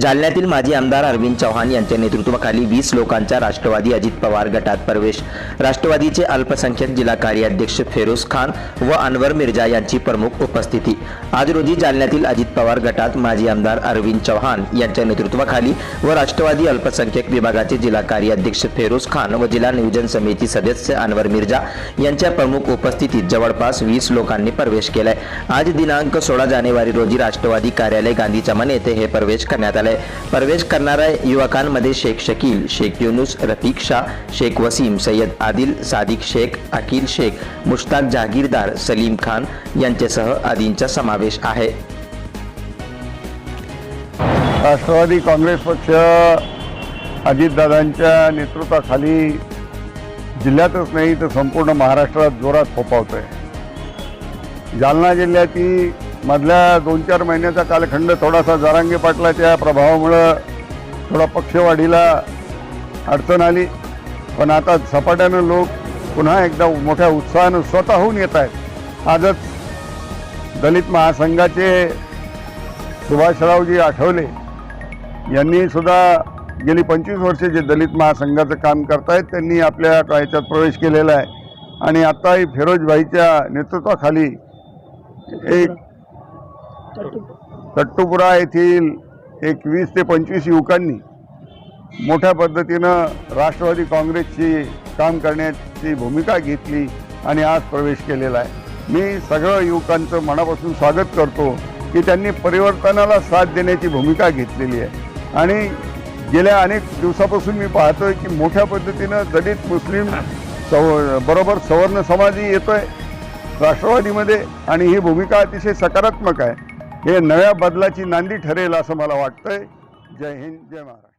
जालन्यातील माजी आमदार अरविंद चव्हाण यांच्या नेतृत्वाखाली वीस लोकांचा राष्ट्रवादी अजित पवार गटात प्रवेश. राष्ट्रवादीचे अल्पसंख्याक जिल्हा कार्याध्यक्ष फेरोज खान व अनवर मिर्जा यांची प्रमुख उपस्थिती. आज रोजी जालन्यातील अजित पवार गटात माजी आमदार अरविंद चव्हाण यांच्या नेतृत्वाखाली व राष्ट्रवादी अल्पसंख्याक विभागाचे जिल्हा कार्याध्यक्ष फेरोज खान व जिल्हा नियोजन समिती सदस्य अनवर मिर्जा यांच्या प्रमुख उपस्थितीत जवळपास वीस लोकांनी प्रवेश केलाय. आज दिनांक सोळा जानेवारी रोजी राष्ट्रवादी कार्यालय गांधी चमन येथे हे प्रवेश करण्यात आले. प्रवेश करणाऱ्या युवकांमध्ये शेख शकील शेख युनुस रफिक शाह शेख वसीम सय्यद आदिल सादिक शेख अकील शेख मुश्ताक जहागीरदार सलीम खान यांच्यासह आदींचा समावेश आहे. राष्ट्रवादी काँग्रेस पक्ष अजितदादांच्या नेतृत्वाखाली जिल्ह्यातच नाही तर संपूर्ण महाराष्ट्रात जोरात फोपावतोय जालना जिल्ह्यातील मधल्या दोन चार महिन्याचा कालखंड थोडासा जारांगे पाटलाच्या प्रभावामुळं थोडा पक्षवाढीला अडचण आली. पण आता झपाट्यानं लोक पुन्हा एकदा मोठ्या उत्साहानं स्वतःहून येत आहेत. आजच दलित महासंघाचे सुभाषरावजी आठवले. यांनी सुद्धा गेली पंचवीस वर्षे जे दलित महासंघाचं काम करतायत त्यांनी आपल्या याच्यात प्रवेश केलेला आहे. आणि आत्ताही फिरोजभाईच्या नेतृत्वाखाली एक तट्टुपुरा येथील एक वीस ते पंचवीस युवकांनी मोठ्या पद्धतीनं राष्ट्रवादी काँग्रेसची काम करण्याची भूमिका घेतली आणि आज प्रवेश केलेला आहे. मी सगळं युवकांचं मनापासून स्वागत करतो की त्यांनी परिवर्तनाला साथ देण्याची भूमिका घेतलेली आहे. आणि गेल्या अनेक दिवसापासून मी पाहतोय की मोठ्या पद्धतीनं दलित मुस्लिम सव बरोबर सवर्ण समाजही येतोय राष्ट्रवादीमध्ये आणि ही भूमिका अतिशय सकारात्मक आहे. हे नव्या बदलाची नांदी ठरेल असं मला वाटतंय. जय हिंद जय महाराष्ट्र.